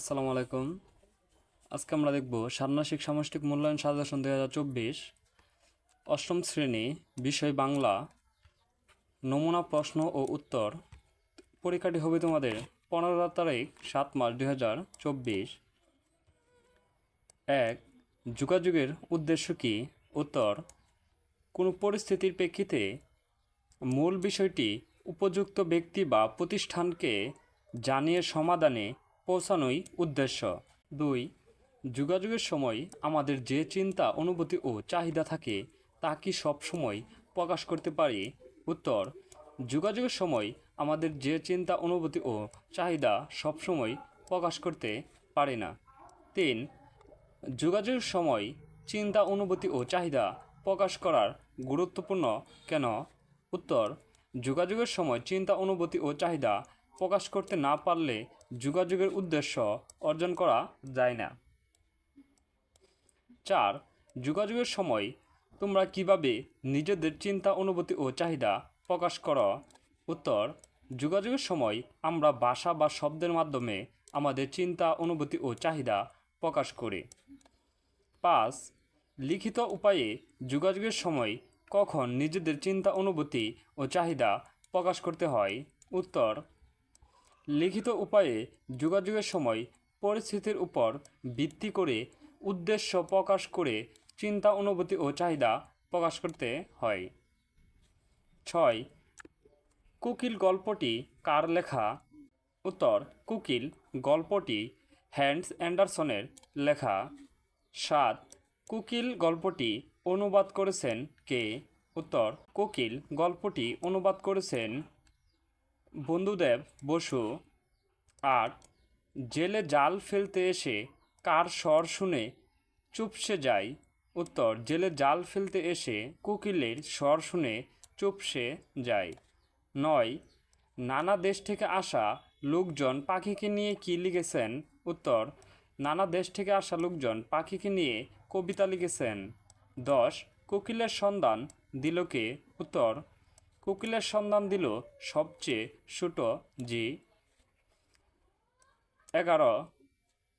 আসসালামু আলাইকুম। আজকে আমরা দেখব ষান্মাসিক সামষ্টিক মূল্যায়ন সাজেশন দুই হাজার চব্বিশ। অষ্টম শ্রেণি, বিষয় বাংলা, নমুনা, প্রশ্ন ও উত্তর। পরীক্ষাটি হবে তোমাদের পনেরো তারিখ, সাত মার্চ দুই হাজার চব্বিশ। এক, যোগাযোগের উদ্দেশ্য কি? উত্তর, কোনো পরিস্থিতির প্রেক্ষিতে মূল বিষয়টি উপযুক্ত ব্যক্তি বা প্রতিষ্ঠানকে জানিয়ে সমাধানে পৌঁছানোই উদ্দেশ্য। দুই, যোগাযোগের সময় আমাদের যে চিন্তা, অনুভূতি ও চাহিদা থাকে, তা কি সবসময় প্রকাশ করতে পারি? উত্তর, যোগাযোগের সময় আমাদের যে চিন্তা, অনুভূতি ও চাহিদা সবসময় প্রকাশ করতে পারে না। তিন, যোগাযোগের সময় চিন্তা, অনুভূতি ও চাহিদা প্রকাশ করার গুরুত্বপূর্ণ কেন? উত্তর, যোগাযোগের সময় চিন্তা, অনুভূতি ও চাহিদা প্রকাশ করতে না পারলে যোগাযোগের উদ্দেশ্য অর্জন করা যায় না। চার, যোগাযোগের সময় তোমরা কীভাবে নিজেদের চিন্তা, অনুভূতি ও চাহিদা প্রকাশ করো? উত্তর, যোগাযোগের সময় আমরা ভাষা বা শব্দের মাধ্যমে আমাদের চিন্তা, অনুভূতি ও চাহিদা প্রকাশ করি। পাঁচ, লিখিত উপায়ে যোগাযোগের সময় কখন নিজেদের চিন্তা, অনুভূতি ও চাহিদা প্রকাশ করতে হয়? উত্তর লিখিত উপায়ে যোগাযোগের সময় পরিস্থিতির উপর ভিত্তি করে উদ্দেশ্য প্রকাশ করে চিন্তা, অনুভূতি ও চাহিদা প্রকাশ করতে হয়। ছয়, কুকিল গল্পটি কার লেখা? উত্তর, কুকিল গল্পটি হ্যান্ডস অ্যান্ডারসনের লেখা। সাত, কুকিল গল্পটি অনুবাদ করেছেন কে? উত্তর, কোকিল গল্পটি অনুবাদ করেছেন বন্ধুদেব বসু আর জেলে জাল ফেলতে এসে কার স্বর শুনে চুপসে যায় উত্তর, জেলে জাল ফেলতে এসে কোকিলের স্বর শুনে চুপসে যায় নয়, নানা দেশ থেকে আসা লোকজন পাখিকে নিয়ে কী লিখেছেন? উত্তর, নানা দেশ থেকে আসা লোকজন পাখিকে নিয়ে কবিতা লিখেছেন। দশ, কোকিলের সন্ধান দিল কে? উত্তর কোকিলের সন্ধান দিল সবচেয়ে ছোট জি এগারো,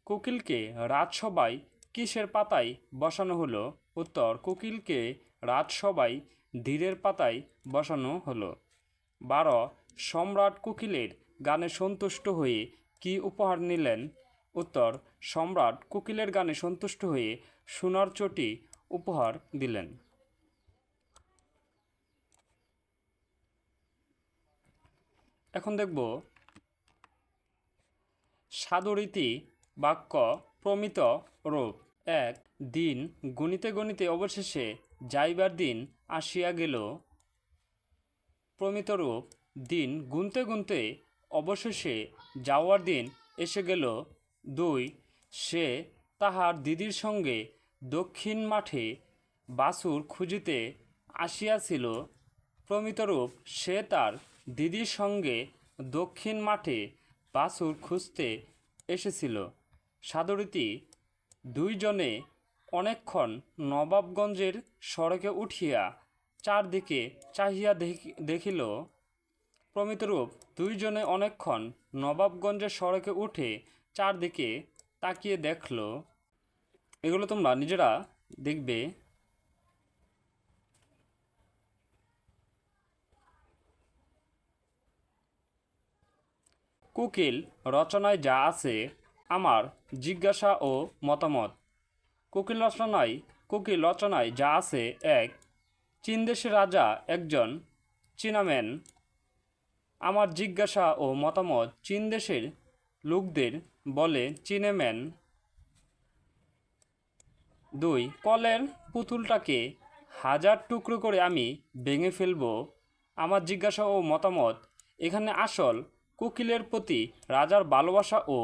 কোকিলকে রাজসভায় কিসের পাতায় বসানো হলো? উত্তর, কোকিলকে রাজসভায় ধীরের পাতায় বসানো হলো। বারো, সম্রাট কোকিলের গানে সন্তুষ্ট হয়ে কি উপহার নিলেন? উত্তর, সম্রাট কোকিলের গানে সন্তুষ্ট হয়ে সোনার চটি উপহার দিলেন। এখন দেখব। সাদরীতি বাক্য প্রমিত রূপ। এক, দিন গণিতে গণিতে অবশেষে যাইবার দিন আসিয়া গেল। প্রমিত রূপ, দিন গুনতে গুনতে অবশেষে যাওয়ার দিন এসে গেল। দুই, সে তাহার দিদির সঙ্গে দক্ষিণ মাঠে বাসুর খুঁজিতে আসিয়াছিল। প্রমিতরূপ সে তার দিদির সঙ্গে দক্ষিণ মাঠে বাসুর খুঁজতে এসেছিল। সাদরীতি দুইজনে অনেকক্ষণ নবাবগঞ্জের সড়কে উঠিয়া চারদিকে চাহিয়া দেখি- দেখিল, প্রমিতরূপ দুইজনে অনেকক্ষণ নবাবগঞ্জের সড়কে উঠে চারদিকে তাকিয়ে দেখল। এগুলো তোমরা নিজেরা দেখবে। কুকিল রচনায় যা আছে, আমার জিজ্ঞাসা ও মতামত। কুকিল রচনায় কুকিল রচনায় যা আছে এক চীনদেশের রাজা একজন চীনাম্যান। আমার জিজ্ঞাসা ও মতামত চীন দেশের লোকদের বলে চীনেম্যান। দুই, কলের পুতুলটাকে হাজার টুকরো করে আমি ভেঙে ফেলব। আমার জিজ্ঞাসা ও মতামত এখানে আসল কোকিলের প্রতি রাজার ভালোবাসা ও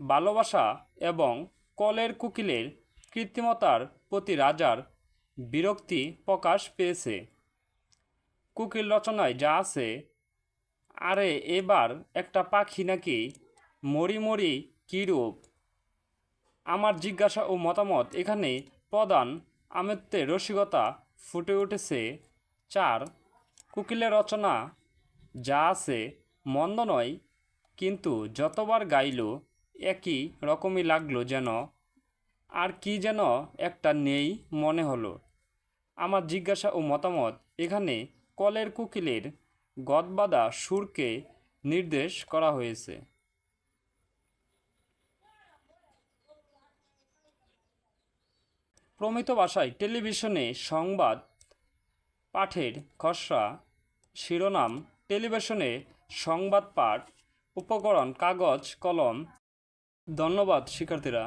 ভালোবাসা এবং কলের কোকিলের কৃত্রিমতার প্রতি রাজার বিরক্তি প্রকাশ পেয়েছে। কোকিল রচনায় যা আছে, আরে এবার একটা পাখি নাকি মরি মরি কী রূপ? আমার জিজ্ঞাসা ও মতামত এখানে প্রধান আমিত্বের রসিকতা ফুটে উঠেছে। চার, কোকিলের রচনা যা আছে মন্দ নয়, কিন্তু যতবার গাইল, একই রকমই লাগল যেন, আর কি যেন একটা নেই মনে হলো। আমার জিজ্ঞাসা ও মতামত এখানে কলের কোকিলের গদবাদা সুরকে নির্দেশ করা হয়েছে। প্রমিত ভাষায় টেলিভিশনে সংবাদ পাঠের খসড়া শিরোনাম টেলিভিশনে সংবাদ পাঠ উপকরণ কাগজ কলম। ধন্যবাদ শিক্ষার্থীরা।